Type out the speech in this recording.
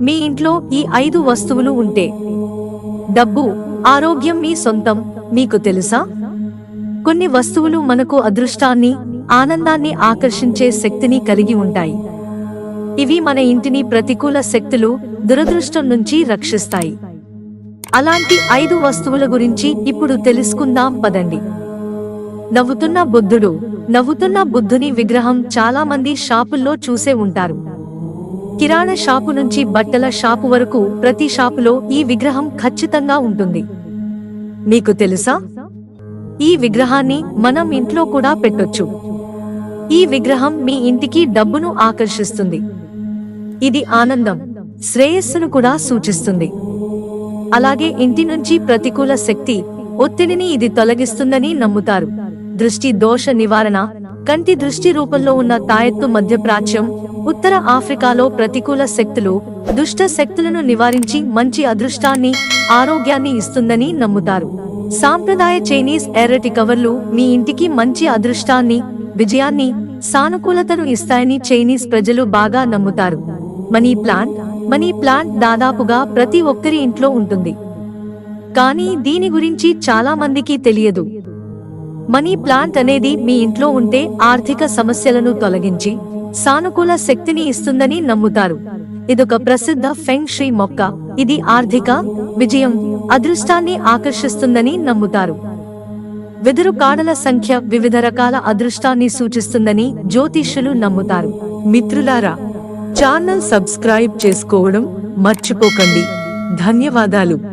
మీ ఇంట్లో ఈ ఐదు వస్తువులు ఉంటే. డబ్బు ఆరోగ్యం మీ సొంతం మీకు తెలుసా? కొన్ని వస్తువులు మనకు అదృష్టాన్ని ఆనందాన్ని ఆకర్షించే శక్తిని కలిగి ఉంటాయి. ఇవి మన ఇంటిని ప్రతికూల శక్తులు దురదృష్టం నుంచి రక్షిస్తాయి. అలాంటి ఐదు వస్తువుల గురించి ఇప్పుడు తెలుసుకుందాం పదండి. నవ్వుతున్న బుద్ధుడు నవ్వుతున్న బుద్ధుని విగ్రహం చాలా మంది షాపుల్లో చూసే ఉంటారు. కిరాణా షాపు నుంచి బట్టల షాపు వరకు ప్రతి షాపులో ఈ విగ్రహం ఖచ్చితంగా ఉంటుంది. మీకు తెలుసా? ఈ విగ్రహాన్ని మనం ఇంట్లో కూడా పెట్టొచ్చు. ఈ విగ్రహం మీ ఇంటికి డబ్బును ఆకర్షిస్తుంది. ఇది ఆనందం శ్రేయస్సును కూడా సూచిస్తుంది. అలాగే ఇంటి నుంచి ప్రతికూల శక్తి ఒత్తిడిని ఇది తొలగిస్తుందని నమ్ముతారు. దృష్టి దోష నివారణ కంటి దృష్టి రూపంలో ఉన్న తాయెత్తు మధ్యప్రాచ్యం ఉత్తర ఆఫ్రికాలో ప్రతికూల శక్తులు దుష్ట శక్తులను నివారించి మంచి అదృష్టాన్ని ఆరోగ్యాన్ని ఇస్తుందని నమ్ముతారు. సాంప్రదాయ చైనీస్ ఎర్రటి కవర్లు మీ ఇంటికి మంచి అదృష్టాన్ని విజయాన్ని సానుకూలతను ఇస్తాయని చైనీస్ ప్రజలు బాగా నమ్ముతారు. మనీ ప్లాంట్ మనీ ప్లాంట్ దాదాపుగా ప్రతి ఒక్కరి ఇంట్లో ఉంటుంది. కానీ దీని గురించి చాలా మందికి తెలియదు. మనీ ప్లాంట్ అనేది మీ ఇంట్లో ఉంటే ఆర్థిక సమస్యలను తొలగించి సానుకూల శక్తిని ఇస్తుందని నమ్ముతారు. ఇదొక ప్రసిద్ధ ఫెంగ్ శ్రీ మొక్క. ఇది ఆర్థిక విజయం అదృష్టాన్ని ఆకర్షిస్తుందని నమ్ముతారు. వెదురు కాడల సంఖ్య వివిధ రకాల అదృష్టాన్ని సూచిస్తుందని జ్యోతిష్యులు నమ్ముతారు. మిత్రులారా ఛానల్ సబ్స్క్రైబ్ చేసుకోవడం మర్చిపోకండి. ధన్యవాదాలు.